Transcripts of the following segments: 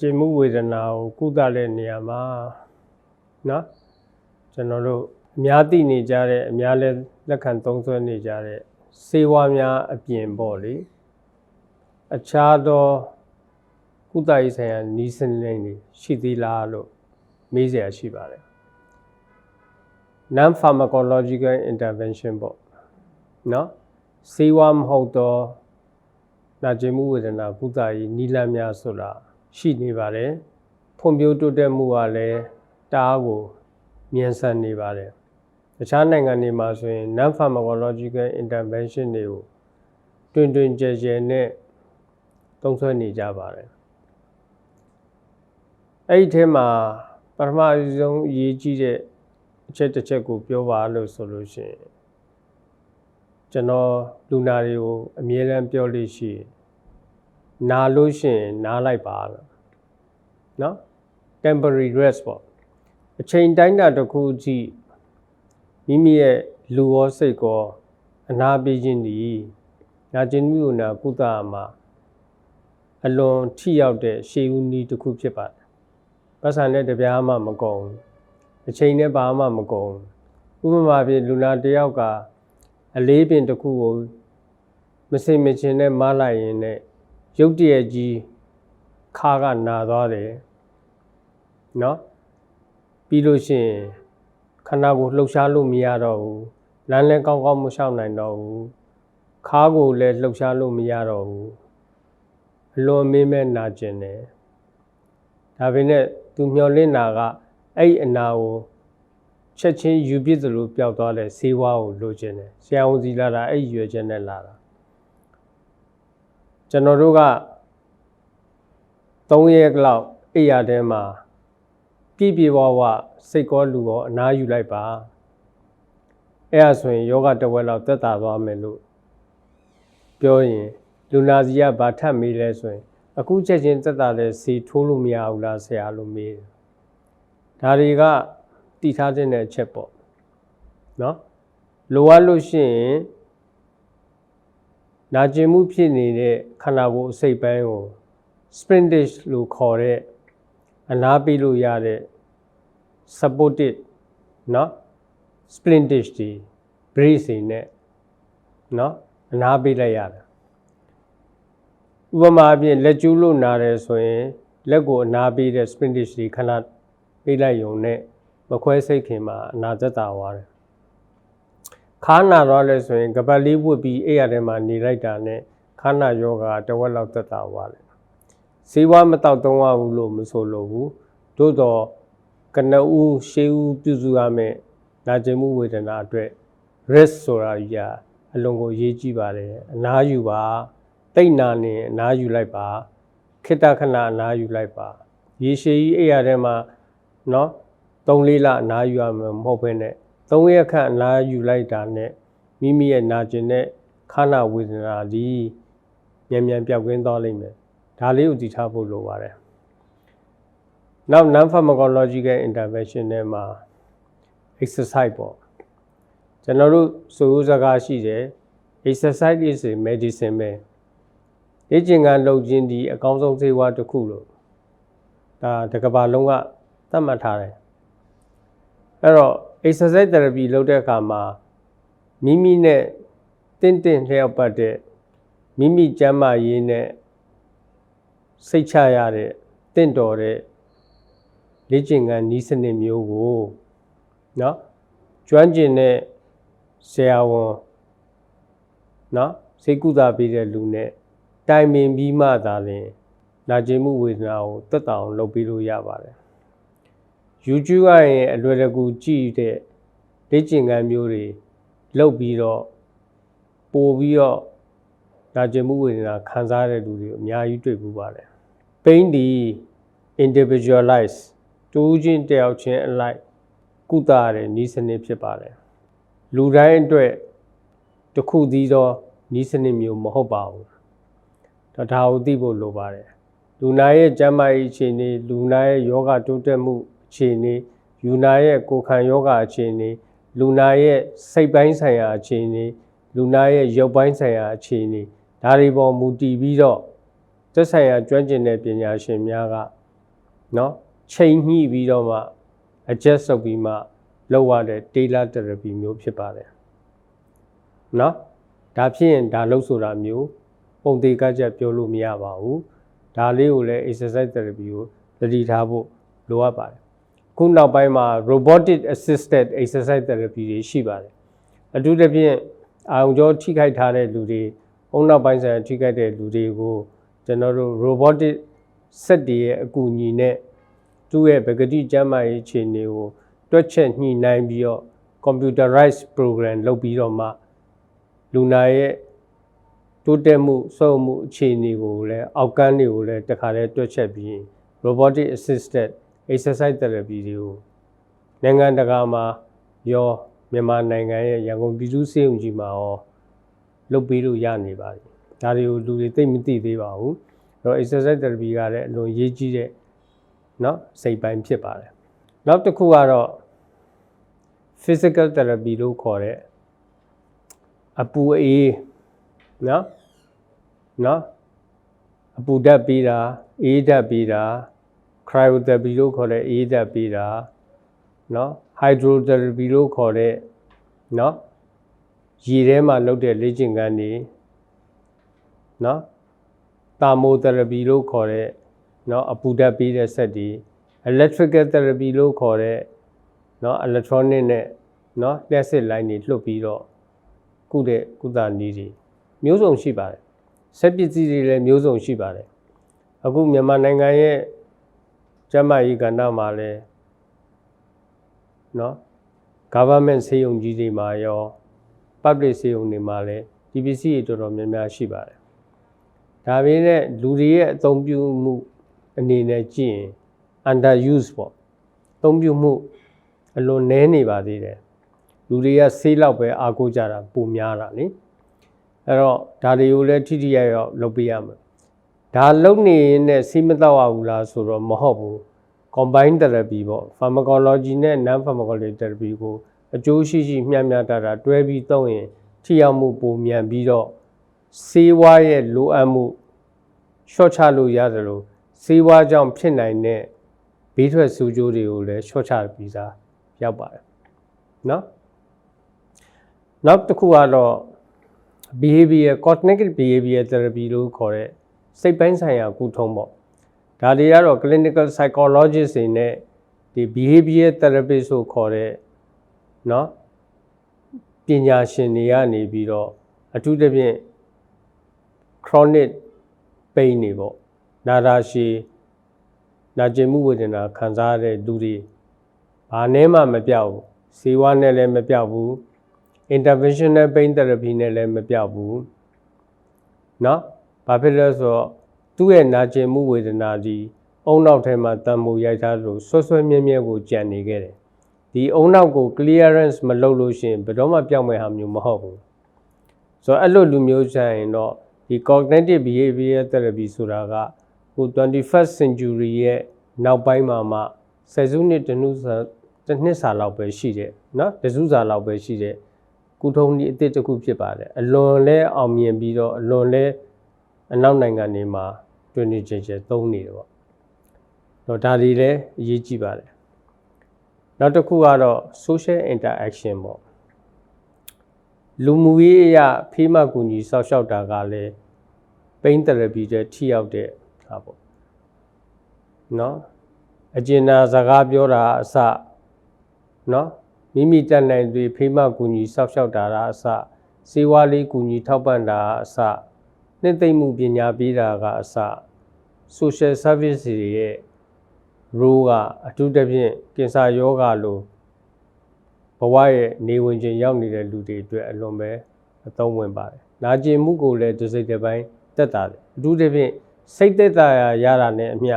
ကျေမှုဝေဒနာကိုကုသတဲ့နေရာမှာနော်ကျွန်တော်တို့အများသိနေကြတဲ့အများလည်းလက်ခံသုံးစွဲနေကြတဲ့စေဝါများအပြင်ပေါ့လေအခြားသောကုသရေးဆိုင်ရာနီးစနစ်တွေရှိသေးလားလို့မေးစရာရှိပါတယ် non pharmacological intervention ပေါ့နော်စေဝါမဟုတ်သောနာကျင်မှုဝေဒနာကုသရေးနီးလမ်းများဆိုတာ ရှိနေပါတယ်ဖွံ့ဖြိုးတိုးတက်မှုကလည်းတအားကိုမြန်ဆန်နေပါတယ်တခြားနိုင်ငံတွေမှာဆိုရင် non pharmacological intervention တွေကိုတွင်တွင်ကြဲကြဲနဲ့သုံးစွဲနေကြပါတယ်အဲ့ဒီထဲမှာပထမအဆုံးအရေးကြီးတဲ့အချက်တစ်ချက်ကိုပြောပါလို့ဆိုလို့ရှိရင်ကျွန်တော်လူနာတွေကိုအမြဲတမ်းပြောလို့ရှိရင်နာလို့ရှိရင်နားလိုက်ပါလို့ နော် temporary rest ပေါ့အချိန်တိုင်းတာတစ်ခုကြည့်မိမိရဲ့လူရောစိတ်ကောအနာပေးခြင်းဒီနာကျင်မှုကိုနာကုသရမှာအလွန်ထိရောက်တဲ့ရှေးဦးနည်းတစ်ခုဖြစ်ပါတယ်ပတ်စံနဲ့တပြားမှမကုန်အချိန်နဲ့ဘာမှမကုန်ဥပမာဖြင့်လူနာတယောက်ကအလေးပင်တစ်ခုကိုမစိမ့်မချင်နဲ့မလိုက်ရင်နဲ့ရုတ်တရက်ကြီးခါကနာသွားတယ် နော်ပြီးလို့ရှိရင်ခန္ဓာကိုယ်လှုပ်ရှားလို့မရတော့ဘူးလမ်းလည်းကောင်းကောင်းမလျှောက်နိုင်တော့ဘူးခါကိုလည်းလှုပ်ရှားလို့မရတော့ဘူးအလွန်မင်းမဲ့နာကျင်တယ်ဒါပေမဲ့သူမျောလင့်နာကအဲ့ဒီအနာကိုချက်ချင်းယူပြစ်သလိုပျောက်သွားတဲ့ဆေးဝါးကိုလိုချင်တယ်ဆရာဝန်စီလာတာအဲ့ဒီရွယ်ချက်နဲ့လာတာကျွန်တော်တို့က3ရက်လောက်အိယာထဲမှာ ပြည့်ပြည့်ဝဝစိတ်ကောလူကောအနားယူလိုက်ပါအဲ့ဒါဆိုရင်ယောဂတစ်ဝက်လောက်တက်တာသွားမယ်လို့ပြောရင်လူနာစီကဘာထပ်မေးလဲဆိုရင် အခုချက်ချင်းတက်တာလဲစီထိုးလို့မရဘူးလားဆရာလို့မေးတယ်ဒါတွေကတည်ထားတဲ့အချက်ပေါ့နော်လိုအပ်လို့ရှိရင်နာကျင်မှုဖြစ်နေတဲ့ခန္ဓာကိုယ်အစိတ်ပိုင်းကို spring dish လို့ခေါ်တဲ့ အနားပေးလို့ရတဲ့ supported เนาะ spring dish ဒီ brace တွေနဲ့เนาะအနားပေးလိုက်ရတယ်ဥပမာအပြင်လက်ကျူးလို့နာတယ်ဆိုရင်လက်ကိုအနားပေးတဲ့ spring dish ဒီခဏပေးလိုက်ရုံနဲ့မခွဲစိတ်ခင်မှာအနာသက်သာသွားတယ်ခါနာတော့လဲဆိုရင်ကပတ်လေးဝတ်ပြီးအဲ့ရထဲမှာနေလိုက်တာနဲ့ခါနာယောဂတဝက်လောက်သက်သာသွားတယ် ဈေးဝါမတောက်သုံးရဘူးလို့မဆိုလို့ဘူးသို့တော့ကနဦးရှေးဦးပြုစုရမယ်နာကျင်မှုဝေဒနာအတွက် risk ဆိုတာကြီးကအလွန်ကိုရေးကြည့်ပါတယ်အနားယူပါတိတ်နာနေအနားယူလိုက်ပါခိတခဏအနားယူလိုက်ပါရေရှည်ကြီးအဲ့ရထဲမှာเนาะ3-4လအနားယူရမှာမဟုတ်ဘဲနဲ့3ရက်ခန့်အနားယူလိုက်တာနဲ့မိမိရဲ့နာကျင်တဲ့ခါနာဝေဒနာဒီမြန်မြန်ပြောက်ကင်းသွားလိမ့်မယ် ဒါလေးကိုတည်ထားဖို့လိုပါတယ်နောက် non pharmacological intervention နဲ့မှာ exercise ပေါ့ကျွန်တော်တို့စိုးရိုးစကားရှိတယ် exercise is a medicine ပဲလေ့ကျင့်ခန်းလုပ်ခြင်းဒီအကောင်းဆုံးဆေးဝါးတစ်ခုလို့ဒါတကဘာလုံးကသတ်မှတ်ထားတယ်အဲ့တော့ exercise therapy လုပ်တဲ့အခါမှာမိမိနဲ့တင့်တင့်လျောက်ပတ်တဲ့မိမိကျန်းမာရေးနဲ့ စိတ်ချရတဲ့တင့်တော်တဲ့လေ့ကျင့်ခန်းဤစနစ်မျိုးကိုเนาะကျွမ်းကျင်တဲ့ဆရာဝန်เนาะစိတ်ကုသပေးတဲ့လူနဲ့တိုင်ပင်ပြီးမှသာလျှင်နာကျင်မှုဝေဒနာကိုတက်တောင်လုပ်ပေးလို့ရပါတယ် YouTube ကရင်အလွယ်တကူကြည့်တဲ့လေ့ကျင့်ခန်းမျိုးတွေလုပ်ပြီးတော့ပို့ပြီးတော့ နာကျင်မှုဝေဒနာခံစားရတဲ့လူတွေအများကြီးတွေ့ပူပါတယ် pain ဒီ individualize တူးချင်းတယောက်ချင်းအလိုက်ကုသရတဲ့ဤစနစ်ဖြစ်ပါတယ်လူတိုင်းအတွက်တစ်ခုသီးသောဤစနစ်မျိုးမဟုတ်ပါဘူးဒါဒါကိုသိဖို့လိုပါတယ်လူနာရဲ့ကျန်းမာရေးအခြေအနေလူနာရဲ့ယောဂတိုးတက်မှုအခြေအနေလူနာရဲ့ကိုယ်ခံယောဂအခြေအနေလူနာရဲ့စိတ်ပိုင်းဆိုင်ရာအခြေအနေလူနာရဲ့ရုပ်ပိုင်းဆိုင်ရာအခြေအနေ ဒါတွေပေါ်မူတည်ပြီးတော့သက်ဆိုင်ရာကျွမ်းကျင်တဲ့ပညာရှင်များကနော်ချိန်ညှိပြီးတော့မှ adjust လုပ်ပြီးမှလောက်ရတဲ့ tailor therapy မျိုးဖြစ်ပါတယ်နော်ဒါဖြစ်ရင်ဒါလောက်ဆိုတာမျိုးပုံသေးကကြပြောလို့မရပါဘူးဒါလေးကိုလည်း exercise therapy ကိုသတိထားဖို့လိုအပ်ပါတယ်ခုနောက်ပိုင်းမှာ robotic assisted exercise therapy တွေရှိပါတယ်အထူးသဖြင့်အာယုံကြောထိခိုက်ထားတဲ့လူတွေ အုံနောက်ပိုင်းဆိုင်ရာထိခိုက်တဲ့လူတွေကိုကျွန်တော်တို့ robotic စက်တွေရဲ့အကူအညီနဲ့သူ့ရဲ့ပကတိကျမ်းမာရေးအခြေအနေကိုတွက်ချက်ညှိနှိုင်းပြီးတော့ computerized program လုပ်ပြီးတော့မှလူနာရဲ့တိုးတက်မှုစုံမှုအခြေအနေကိုလည်းအောက်ကန်းတွေကိုလည်းတခါတည်းတွက်ချက်ပြီး robotic assisted exercise therapy တွေကိုနိုင်ငံတကာမှာရောမြန်မာနိုင်ငံရဲ့ရန်ကုန်ပြည်သူ့စေုံကြီးမှာရော လုပ်ပြီးလို့ရနေပါပြီဒါတွေကိုလူတွေသိမသိသေးပါဘူးအဲ့တော့ exercise therapy ကလည်းအလွန်ရေးကြီးတဲ့เนาะစိတ်ပိုင်းဖြစ်ပါတယ်နောက်တစ်ခုကတော့ physical therapy လို့ခေါ်တဲ့အပူအေးနော်နော်အပူဓာတ်ပေးတာအေးဓာတ်ပေးတာ cryotherapy လို့ခေါ်တဲ့အေးဓာတ်ပေးတာနော် hydrotherapy လို့ခေါ်တဲ့နော် ရေထဲမှာလုပ်တဲ့လေ့ကျင့်ခန်းတွေနော်တာမိုသရပီလို့ခေါ်တဲ့နော်အပူဓာတ်ပေးတဲ့စက်တွေ electrical therapy လို့ခေါ်တဲ့နော် electronic နဲ့နော် classic line တွေလွတ်ပြီးတော့ကုတဲ့ကုသနည်းတွေမျိုးစုံရှိပါတယ်စက်ပစ္စည်းတွေလည်းမျိုးစုံရှိပါတယ်အခုမြန်မာနိုင်ငံရဲ့ကျန်းမာရေးကဏ္ဍမှာလည်းနော် government ဆေးရုံကြီးတွေမှာရော public ဆေးရုံတွေမှာလည်းဒီပစ္စည်းတွေတော်တော်များများရှိပါတယ်ဒါပေမဲ့လူတွေရဲ့အသုံးပြုမှုအနေနဲ့ကြည့်ရင် under use ပေါ့အသုံးပြုမှုအလွန်နည်းနေပါသေးတယ်လူတွေကဆေးလောက်ပဲအားကိုးကြတာပုံများတာလေအဲ့တော့ဒါတွေကိုလည်းထိထိရောက်ရောက်လုပ်ပေးရမယ်ဒါလုပ်နေရင်နဲ့ဆေးမတော့ရဘူးလားဆိုတော့မဟုတ်ဘူး combine therapy ပေါ့ pharmacology နဲ့ non pharmacology therapy ကို အကျိုးရှိရှိမျှမျှတတာတွဲပြီးသုံးရင်ထိရောက်မှုပုံမြန်ပြီးတော့ဆေးဝါးရဲ့လိုအပ်မှုရှော့ချလို့ရတယ်လို့ဆေးဝါးကြောင့်ဖြစ်နိုင်တဲ့ဘေးထွက်ဆိုးကျိုးတွေကိုလည်းရှော့ချပြီးသားရောက်ပါတယ်เนาะနောက်တစ်ခုကတော့ behavior cognitive behavior therapy လို့ခေါ်တဲ့စိတ်ပိုင်းဆိုင်ရာကုထုံးပေါ့ဒါတွေကတော့ clinical psychologist တွေနဲ့ဒီ behavior therapist ဆိုခေါ်တဲ့ เนาะပညာရှင်တွေကနေပြီးတော့အထူးသဖြင့် chronic pain တွေပေါ့နာတာရှည်နာကျင်မှုဝေဒနာခံစားရတဲ့လူတွေဘာနဲ့မှမပြောက်ဘူးစေဝါနဲ့လည်းမပြောက်ဘူး interventional pain therapy နဲ့လည်းမပြောက်ဘူးเนาะဘာဖြစ်လဲဆိုတော့သူ့ရဲ့နာကျင်မှုဝေဒနာဒီအုံနောက်ထဲမှာတံမိုးရိုက်ထားလို့ဆွဆွမြဲမြဲကိုကြံနေခဲ့တယ် ဒီအုံနောက်ကို clearance မလုပ်လို့ရှိရင်ဘယ်တော့မှပြောင်းမဲ့ဟာမျိုးမဟုတ်ဘူးဆိုတော့အဲ့လိုလူမျိုးဆိုင်ရင်တော့ဒီ cognitive behavior therapy ဆိုတာကဟို 21st century ရဲ့နောက်ပိုင်းမှာမှဆယ်စုနှစ်တစ်နှစ်စာတစ်နှစ်စာလောက်ပဲရှိတယ်เนาะတစုစာလောက်ပဲရှိတယ်ကုထုံးဒီအစ်စ်တစ်ခုဖြစ်ပါတယ်အလွန်လဲအောင်မြင်ပြီးတော့အလွန်လဲအနောက်နိုင်ငံတွေမှာတွင်နေချင်းချင်းသုံးနေတယ်ပေါ့တော့ဒါတွေလည်းအရေးကြီးပါတယ် နောက်တစ်ခုကတော့ social interaction ပေါ့လူမှုရေးအရာဖေးမကူညီဆောက်ရှောက်တာကလည်းပိန်း therapy တဲ့ထိရောက်တဲ့ဟာပေါ့နော်အကျဉ်းသာစကားပြောတာအစနော်မိမိတတ်နိုင်တွေဖေးမကူညီဆောက်ရှောက်တာအစစေဝါလေးကူညီထောက်ပံ့တာအစနှစ်သိမ့်မှုပညာပေးတာကအစ social service တွေရဲ့ role ကအထူးသဖြင့်ကင်ဆာယောဂါလိုဘဝရဲ့နေဝင်ခြင်းရောက်နေတဲ့လူတွေအတွက်အလွန်ပဲအသုံးဝင်ပါတယ်။နာကျင်မှုကိုလည်းတစ်စိတ်တစ်ပိုင်းတက်တာတယ်။အထူးသဖြင့်စိတ်သက်သာရာရတာနဲ့အမျှ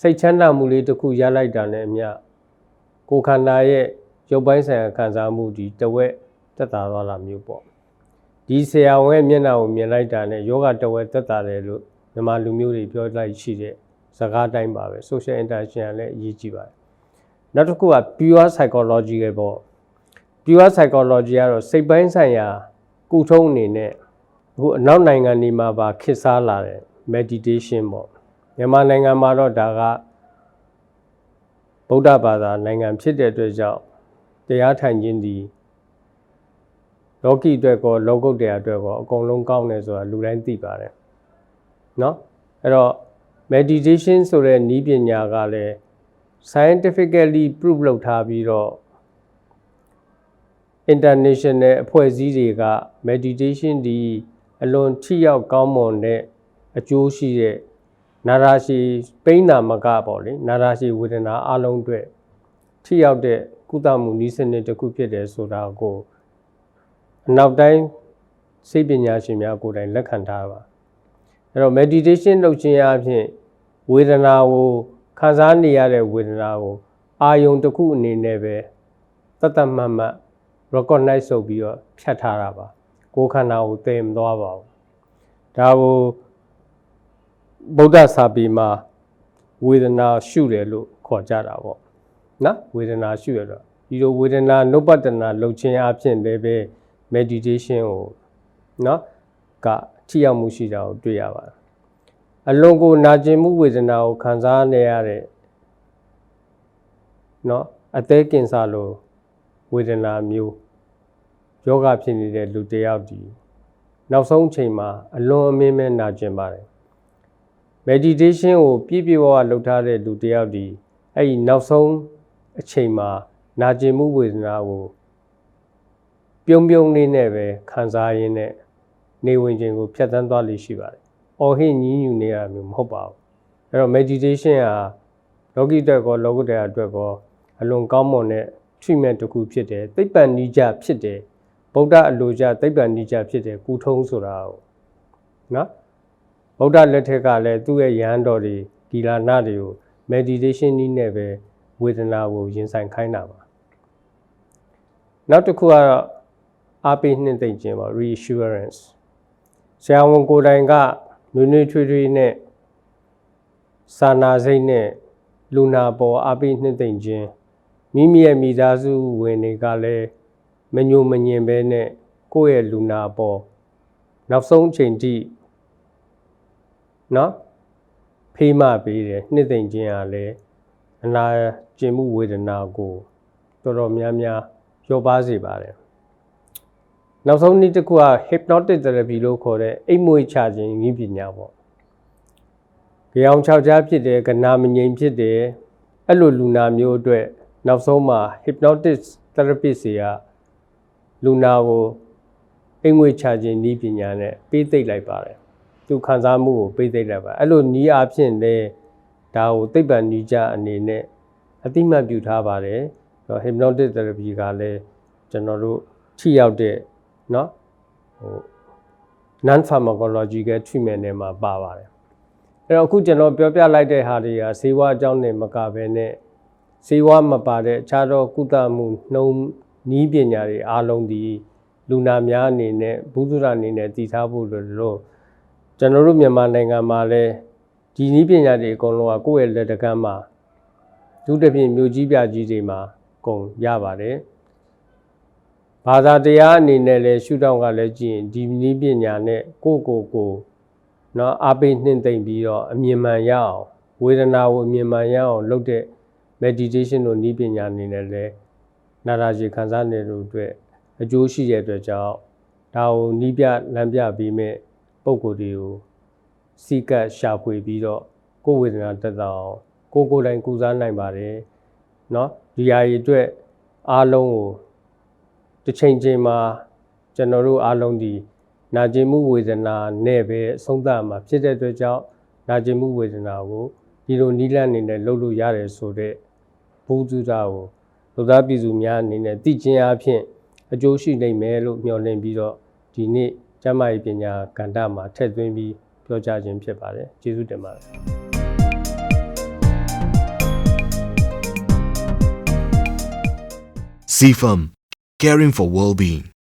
စိတ်ချမ်းသာမှုလေးတစ်ခုရလိုက်တာနဲ့အမျှကိုယ်ခန္ဓာရဲ့ရုပ်ပိုင်းဆိုင်ရာခံစားမှုဒီတဝက်တက်တာသွားတာမျိုးပေါ့ဒီဆရာဝန်ရဲ့မျက်နှာကိုမြင်လိုက်တာနဲ့ယောဂတဝက်တက်တာတယ်လို့မြန်မာလူမျိုးတွေပြောလိုက်ရှိတဲ့ စကားတိုင်းပါပဲ social interaction ကလည်းအရေးကြီးပါတယ်နောက်တစ်ခုက pure psychology ပဲပေါ့ pure psychology ကတော့စိတ်ပိုင်းဆိုင်ရာကုထုံးအနေနဲ့အခုအနောက်နိုင်ငံတွေမှာပါခေတ်စားလာတဲ့ meditation ပေါ့မြန်မာနိုင်ငံမှာတော့ဒါက ဗုဒ္ဓဘာသာနိုင်ငံဖြစ်တဲ့အတွက်ကြောင့်တရားထိုင်ခြင်းဒီလောကီအတွက်ကောလောကုတ္တရာအတွက်ကောအကုန်လုံးကောင်းတယ်ဆိုတာလူတိုင်းသိပါတယ်เนาะအဲ့တော့ meditation ဆိုတဲ့နည်းပညာကလည်း scientifically proof လုပ်ထားပြီးတော့ international အဖွဲ့အစည်းတွေက meditation ဒီအလွန်ထိရောက်ကောင်းမွန်တဲ့အကျိုးရှိတဲ့နာရာရှိပိန်းနာမကပေါ့လေနာရာရှိဝေဒနာအလုံးအတွက်ထိရောက်တဲ့ကုသမှုနည်းစနစ်တစ်ခုဖြစ်တယ်ဆိုတာကိုအနောက်တိုင်းစိတ်ပညာရှင်များကိုယ်တိုင်လက်ခံထားပါအဲ့တော့ meditation လုပ်ခြင်းအပြင် ဝေဒနာကိုခံစားနေရတဲ့ဝေဒနာကိုအာယုံတစ်ခုအနေနဲ့ပဲတတ်တတ်မှတ်မှတ် recognize လုပ်ပြီးတော့ဖြတ်ထားတာပါကိုယ်ခန္ဓာကိုသိမသွားပါဘူးဒါကိုဗုဒ္ဓစာပေမှာဝေဒနာရှုတယ်လို့ခေါ်ကြတာပေါ့နော်ဝေဒနာရှုရတော့ဒီလိုဝေဒနာနုပတနာလုပ်ခြင်းအပြင်လည်းပဲ meditation ကိုနော်ကထိရောက်မှုရှိတာကိုတွေ့ရပါတယ် အလွန်ကိုနာကျင်မှုဝေဒနာကိုခံစားနေရတဲ့နော်အသေးကင်ဆာလိုဝေဒနာမျိုးယောဂဖြစ်နေတဲ့လူတစ်ယောက်ဒီနောက်ဆုံးအချိန်မှာအလွန်အမင်းမဲ့နာကျင်ပါတယ် meditation ကိုပြည့်ပြည့်ဝဝလုပ်ထားတဲ့လူတစ်ယောက်ဒီအဲ့ဒီနောက်ဆုံးအချိန်မှာနာကျင်မှုဝေဒနာကိုပြုံးပြုံးလေးနဲ့ပဲခံစားရင်းနဲ့နေဝင်ခြင်းကိုဖြတ်သန်းသွားလိမ့်ရှိပါတယ်။ အော်ဟစ်ညင်းညူနေရမျိုးမဟုတ်ပါဘူး။အဲ့တော့ meditation ဟာလောကီတက်ကောလောကုတ္တရာအတွက်ကောအလွန်ကောင်းမွန်တဲ့ treatment တစ်ခုဖြစ်တယ်။သိပ္ပံနိကြဖြစ်တယ်။ဗုဒ္ဓအလိုကြသိပ္ပံနိကြဖြစ်တယ်ကုထုံးဆိုတာကိုနော်ဗုဒ္ဓလက်ထက်ကလည်းသူ့ရဲ့ယဟန်တော်တွေဒီလာနာတွေကို meditation နည်းနဲ့ပဲဝေဒနာကိုရင်ဆိုင်ခိုင်းတာပါနောက်တစ်ခုကတော့အားပေးနှင့်သိမ့်ခြင်းပါ reassurance ဆရာဝန်ကိုယ်တိုင်က နွေ့နွေ့ထွေးထွေးနဲ့စာနာစိတ်နဲ့လူနာပေါ်အားပေးနှင့်သိမ့်ခြင်းမိမိရဲ့မိသားစုဝင်တွေကလည်းမညိုမညင်ပဲနဲ့ကိုယ့်ရဲ့လူနာပေါ်နောက်ဆုံးအချိန်ထိနော်ဖေးမပေးတယ်နှစ်သိမ့်ခြင်းကလည်းအနာကျင်မှုဝေဒနာကိုတော်တော်များများလျော့ပါစေပါတယ် နောက်ဆုံးနည်းတစ်ခုက hypnotic therapy လို့ခေါ်တဲ့အိမ်မွေးချခြင်းနည်းပညာပေါ့ကြောင်ချောက်ကြားဖြစ်တယ်ကနာမငြိမ်ဖြစ်တယ်အဲ့လိုလူနာမျိုးအတွက်နောက်ဆုံးမှာ hypnotic therapist တွေကလူနာကိုအိမ်မွေးချခြင်းနည်းပညာနဲ့ပေးသိပ်လိုက်ပါတယ်သူခံစားမှုကိုပေးသိလိုက်ပါအဲ့လိုနီးအားဖြင့်လည်းဒါကိုသိပ္ပံနီးကြအနေနဲ့အတိမတ်ပြုထားပါတယ်တော့ hypnotic therapy ကလည်းကျွန်တော်တို့ထိရောက်တဲ့ နော်ဟို non pharmacological treatment တွေမှာပါပါတယ်အဲ့တော့အခုကျွန်တော်ပြောပြလိုက်တဲ့ဟာတွေကဈေးဝါးအကြောင်းနဲ့မကဘဲနဲ့ဈေးဝါးမပါတဲ့အခြားသောကုသမှုနှုံနီးပညာတွေအားလုံးဒီလူနာများအနေနဲ့ဘုသူရအနေနဲ့တည်ထားဖို့လိုလို့ကျွန်တော်တို့မြန်မာနိုင်ငံမှာလည်းဒီနည်းပညာတွေအကုန်လုံးကကိုယ့်ရဲ့လက်တကမ်းမှာဒုတိယမြို့ကြီးပြကြီးတွေမှာကုန်ရပါတယ် ဘာသာတရားအနေနဲ့လည်းရှုထောင့်ကလည်းကြည့်ရင်ဒီနည်းပညာနဲ့ကိုယ့်ကိုယ်ကိုเนาะအပိနှင့်သိမ့်ပြီးတော့အမြင်မှန်ရအောင်ဝေဒနာကိုအမြင်မှန်ရအောင်လုပ်တဲ့ meditation တို့နည်းပညာအနေနဲ့လည်းနာရာကြီးခံစားနေလို့အတွက်အကျိုးရှိတဲ့အတွက်ကြောင့်ဒါကိုနီးပြလမ်းပြပြီးမဲ့ပုံကိုယ်တွေကိုစီကတ်ရှာဖွေပြီးတော့ကိုယ်ဝေဒနာတက်တာအောင်ကိုယ်ကိုယ်တိုင်ကုစားနိုင်ပါတယ်เนาะဒီဟာရီအတွက်အားလုံးကို တစ်ချိန်ချိန်မှာကျွန်တော်တို့အားလုံးဒီနာကျင်မှုဝေဒနာနဲ့ပဲအဆုံးသတ်မှာဖြစ်တဲ့အတွက်ကြောင့်နာကျင်မှုဝေဒနာကိုဒီလိုနီးလန့်နေနဲ့လှုပ်လို့ရတယ်ဆိုတော့ဘုသူတာကိုလူသားပြည်သူများအနေနဲ့သိချင်းအဖြစ်အကျိုးရှိနိုင်မယ်လို့မျှော်လင့်ပြီးတော့ဒီနေ့ကျမ်းမာရေးပညာကဏ္ဍမှာထည့်သွင်းပြီးပြောကြားခြင်းဖြစ်ပါတယ်ကျေးဇူးတင်ပါတယ် CFAM, caring for well being.